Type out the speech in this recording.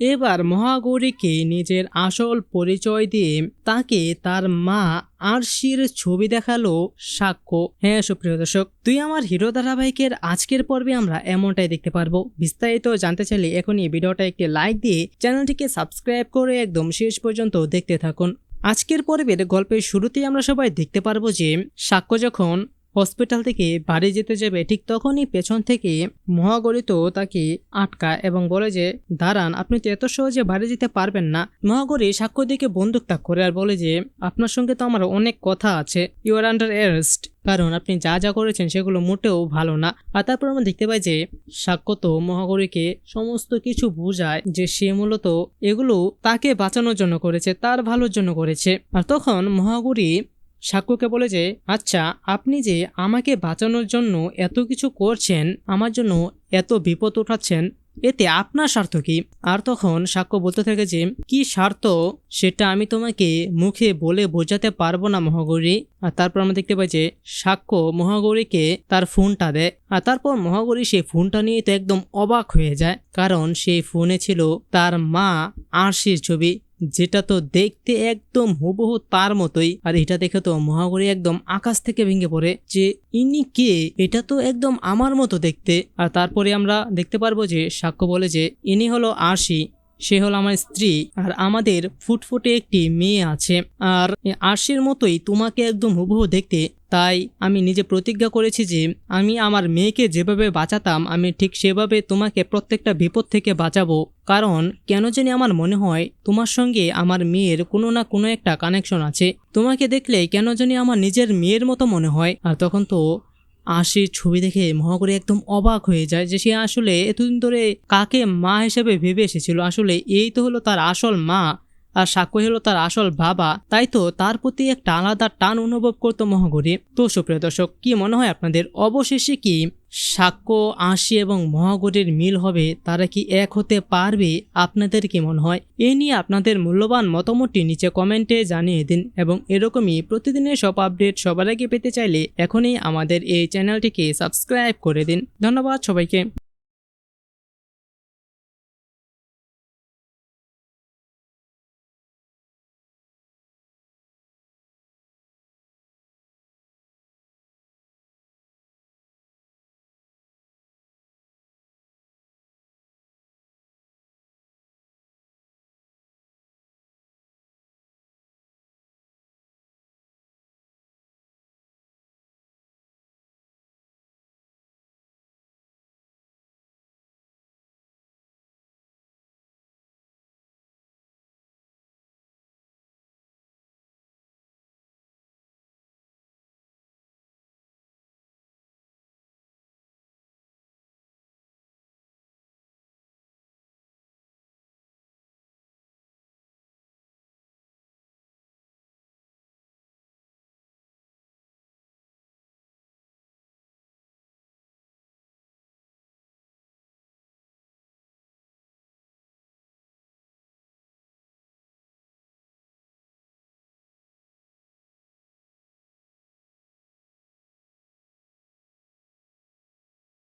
এবার মহাগৌরীকে নিজের আসল পরিচয় দিয়ে তাকে তার মা আরশির ছবি দেখাল সাক্ষ্য। হ্যাঁ সুপ্রিয় দর্শক, তুই আমার হিরো ধারাবাহিকের আজকের পর্বে আমরা এমনটাই দেখতে পারব। বিস্তারিত জানতে চাইলে এখনই ভিডিওটা একটি লাইক দিয়ে চ্যানেলটিকে সাবস্ক্রাইব করে একদম শেষ পর্যন্ত দেখতে থাকুন। আজকের পর্বের গল্পের শুরুতেই আমরা সবাই দেখতে পারব যে সাক্ষ্য যখন হসপিটাল থেকে বাড়ি যেতে যাবে ঠিক তখনই পেছন থেকে মহাগরিত তাকে আটকায় এবং বলে যে, দাঁড়ান, আপনি তো এত সহজে বাড়ি যেতে পারবেন না। মহাগরি সাক্ষ্য দিকে বন্দুক তাক করে আর বলে যে, আপনার সঙ্গে তো আমার অনেক কথা আছে। ইউ আর আন্ডার অ্যারেস্ট কারণ আপনি যা যা করেছেন সেগুলো মোটেও ভালো না। আর তারপর আমরা দেখতে পাই যে, সাক্ষ্য তো মহাগরীকে সমস্ত কিছু বোঝায় যে সে মূলত এগুলো তাকে বাঁচানোর জন্য করেছে, তার ভালোর জন্য করেছে। আর তখন মহাগরী সাক্ষ্যকে বলে যে আচ্ছা আপনি যে আমাকে বাঁচানোর জন্য এত কিছু করছেন, আমার জন্য এত বিপদ উঠাচ্ছেন, এতে আপনার স্বার্থ কি? আর তখন সাক্ষ্য বলতে থাকে যে, কি স্বার্থ সেটা আমি তোমাকে মুখে বলে বোঝাতে পারব না, মহাগৌরী। আর তারপর আমরা দেখতে পাই যে, সাক্ষ্য মহাগৌরীকে তার ফোনটা দেয়। আর তারপর মহাগৌরী সেই ফোনটা নিয়ে তো একদম অবাক হয়ে যায়, কারণ সেই ফোনে ছিল তার মা আরশির ছবি। যেটা তো দেখতে একদম হুবহু তার মতোই, আর এটা দেখে তো মহাগরী একদম আকাশ থেকে ভেঙে পড়ে যে ইনি কে, এটা তো একদম আমার মতো দেখতে। আর তারপরে আমরা দেখতে পারব যে সাক্ষ্য বলে যে ইনি হলো আরশি। সে হলো আমার স্ত্রী, আর আমাদের ফুটফুটে একটি মেয়ে আছে। আর আরশির মতোই তোমাকে একদম হুবহু দেখতে। তাই আমি নিজে প্রতিজ্ঞা করেছি যে, আমি আমার মেয়েকে যেভাবে বাঁচাতাম, আমি ঠিক সেভাবে তোমাকে প্রত্যেকটা বিপদ থেকে বাঁচাবো। কারণ কেন জানি আমার মনে হয়, তোমার সঙ্গে আমার মেয়ের কোনো না কোনো একটা কানেকশন আছে। তোমাকে দেখলে কেন জানি আমার নিজের মেয়ের মতো মনে হয়। আর তখন তো আশির ছবি দেখে মহাগরী একদম অবাক হয়ে যায় যে সে আসলে এতদিন ধরে কাকে মা হিসেবে ভেবে এসেছিল। আসলে এই তো হলো তার আসল মা। আর সাক্ষ্য হলো তার আসল বাবা। তাই তো তার প্রতি একটা আলাদা টান অনুভব করতো মহাগরী। তো সুপ্রিয় দর্শক, কি মনে হয় আপনাদের? অবশেষে কি সাক্ষ্য, আশি এবং মহাগরীর মিল হবে? তারা কি এক হতে পারবে? আপনাদের কি মনে হয়? এ নিয়ে আপনাদের মূল্যবান মতামতটি নিচে কমেন্টে জানিয়ে দিন এবং এরকমই প্রতিদিনের সব আপডেট সবার আগে পেতে চাইলে এখনই আমাদের এই চ্যানেলটিকে সাবস্ক্রাইব করে দিন। ধন্যবাদ সবাইকে।